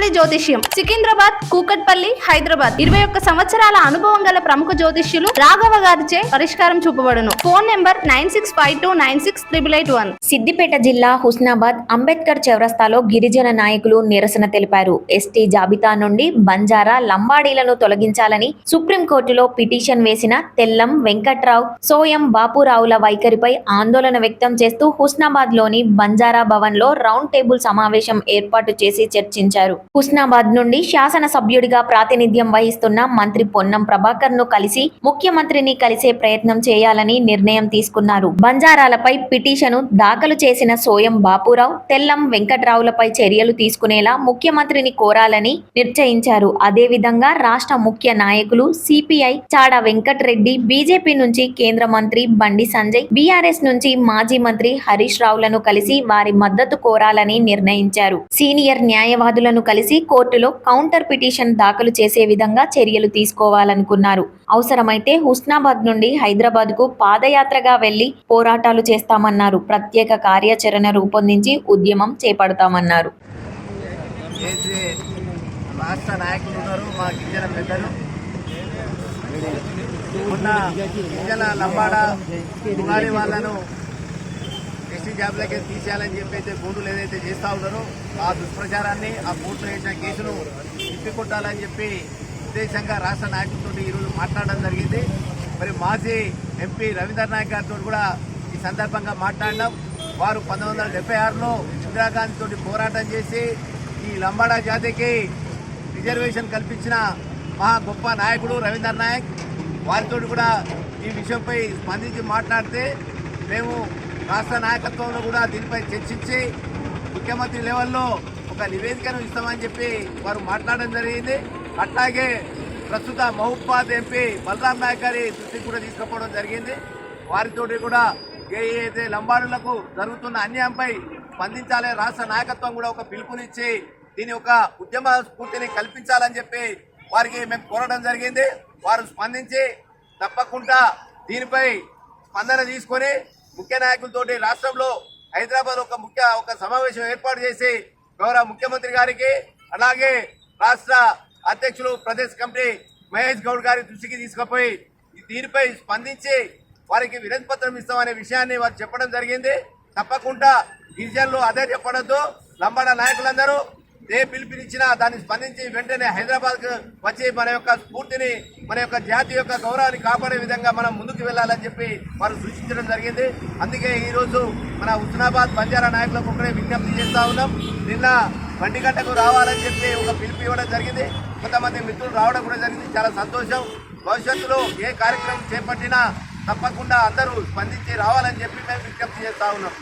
శక్తిశాలి జ్యోతిష్యం. సికింద్రాబాద్ కూకట్పల్లి హైదరాబాద్. ఇరవై ఒక్క సంవత్సరాల అనుభవం గల ప్రముఖ జ్యోతిష్యులు రాఘవ గారిచే పరిష్కారం చూపబడును. Phone number nine six five two nine six triple eight one. Siddipet జిల్లా హుస్నాబాద్ అంబేద్కర్ చౌరస్తాలో గిరిజన నాయకులు నిరసన తెలిపారు. ఎస్టీ జాబితా నుండి బంజారా లంబాడీలను తొలగించాలని సుప్రీంకోర్టులో పిటిషన్ వేసిన తెల్లం వెంకట్రావు సోయం బాపురావుల వైఖరిపై ఆందోళన వ్యక్తం చేస్తూ హుస్నాబాద్లోని బంజారా భవన్లో రౌండ్ టేబుల్ సమావేశం ఏర్పాటు చేసి చర్చించారు. హుస్నాబాద్ నుండి శాసనసభ్యుడిగా ప్రాతినిధ్యం వహిస్తున్న మంత్రి పొన్నం ప్రభాకర్ను కలిసి ముఖ్యమంత్రిని కలిసే ప్రయత్నం చేయాలని నిర్ణయం తీసుకున్నారు. బంజారాలపై పిటిషను దాఖలు చేసిన సోయం బాపురావు తెల్లం వెంకట్రావులపై చర్యలు తీసుకునేలా ముఖ్యమంత్రిని కోరాలని నిర్ణయించారు. అదేవిధంగా రాష్ట్ర ముఖ్య నాయకులు సిపిఐ చాడా వెంకట్రెడ్డి బీజేపీ నుంచి కేంద్ర మంత్రి బండి సంజయ్ బీఆర్ఎస్ నుంచి మాజీ మంత్రి హరీష్ రావులను కలిసి వారి మద్దతు కోరాలని నిర్ణయించారు. సీనియర్ న్యాయవాదులను కలిసి కోర్టులో కౌంటర్ పిటిషన్ దాఖలు చేసే విధంగా చర్యలు తీసుకోవాలనుకున్నారు. అవసరమైతే హుస్నాబాద్ నుండి హైదరాబాద్కు పాదయాత్రగా వెళ్ళి పోరాటాలు చేస్తామన్నారు. ప్రత్యేక కార్యాచరణ రూపొందించి ఉద్యమం చేపడతామన్నారు. రాష్ట్ర నాయకులు ఉన్నారు మా గిరిజన పెద్దలు. గిరిజన లంబాడ వాళ్ళను ఎస్సీ జాబ్లకే తీసేయాలని చెప్పి అయితే బోర్డులు ఏదైతే చేస్తా ఉన్నారో ఆ దుష్ప్రచారాన్ని ఆ కోర్టులో వేసిన కేసును తిప్పికొట్టాలని చెప్పి ఉద్దేశంగా రాష్ట్ర నాయకులతో ఈరోజు మాట్లాడడం జరిగింది. మరి మాజీ ఎంపీ రవీంద్ర నాయక్ గారితో కూడా ఈ సందర్భంగా మాట్లాడినాం. వారు పంతొమ్మిది వందల డెబ్బై ఆరులో ఇందిరాగాంధీ తోటి పోరాటం చేసి ఈ లంబాడా జాతికి రిజర్వేషన్ కల్పించిన మహా గొప్ప నాయకుడు రవీంద్ర నాయక్. వారితో కూడా ఈ విషయంపై స్పందించి మాట్లాడితే మేము రాష్ట్ర నాయకత్వంలో కూడా దీనిపై చర్చించి ముఖ్యమంత్రి లెవెల్లో ఒక నివేదికను ఇస్తామని చెప్పి వారు మాట్లాడడం జరిగింది. అట్లాగే ప్రస్తుత మహుపాద్ ఎంపీ బలరాం నాయక్ గారి దృష్టికి కూడా తీసుకుపోవడం జరిగింది. వారితోటి కూడా ఏ లంబాడులకు జరుగుతున్న అన్యాయంపై స్పందించాలి. రాష్ట్ర నాయకత్వం కూడా ఒక పిలుపునిచ్చి దీని ఒక ఉద్యమ స్ఫూర్తిని కల్పించాలని చెప్పి వారికి మేము కోరడం జరిగింది. వారు స్పందించి తప్పకుండా దీనిపై స్పందన తీసుకొని ముఖ్య నాయకులతోటి రాష్ట్రంలో హైదరాబాద్ ఒక ముఖ్య ఒక సమావేశం ఏర్పాటు చేసి గౌరవ ముఖ్యమంత్రి గారికి అలాగే రాష్ట్ర అధ్యక్షులు ప్రదేశ్ కమిటీ మహేష్ గౌడ్ గారి దృష్టికి తీసుకుపోయి దీనిపై స్పందించి వారికి వినతి పత్రం ఇస్తామనే విషయాన్ని వారు చెప్పడం జరిగింది. తప్పకుండా గిరిజనులు అదే చెప్పడంతో లంబాడ నాయకులందరూ ఏ పిలుపునిచ్చినా దాన్ని స్పందించి వెంటనే హైదరాబాద్కు వచ్చి మన యొక్క స్ఫూర్తిని మన యొక్క జాతి యొక్క గౌరవాన్ని కాపాడే విధంగా మనం ముందుకు వెళ్ళాలని చెప్పి వారు సూచించడం జరిగింది. అందుకే ఈరోజు మన హుస్నాబాద్ బంజారా నాయకులకు ఒకటే విజ్ఞప్తి చేస్తా ఉన్నాం. నిన్న బండిగట్టకు రావాలని చెప్పి ఒక పిలుపు ఇవ్వడం జరిగింది. కొంతమంది మిత్రులు రావడం కూడా జరిగింది. చాలా సంతోషం. భవిష్యత్తులో ఏ కార్యక్రమం చేపట్టినా తప్పకుండా అందరూ స్పందించి రావాలని చెప్పి మేము విజ్ఞప్తి చేస్తా ఉన్నాం.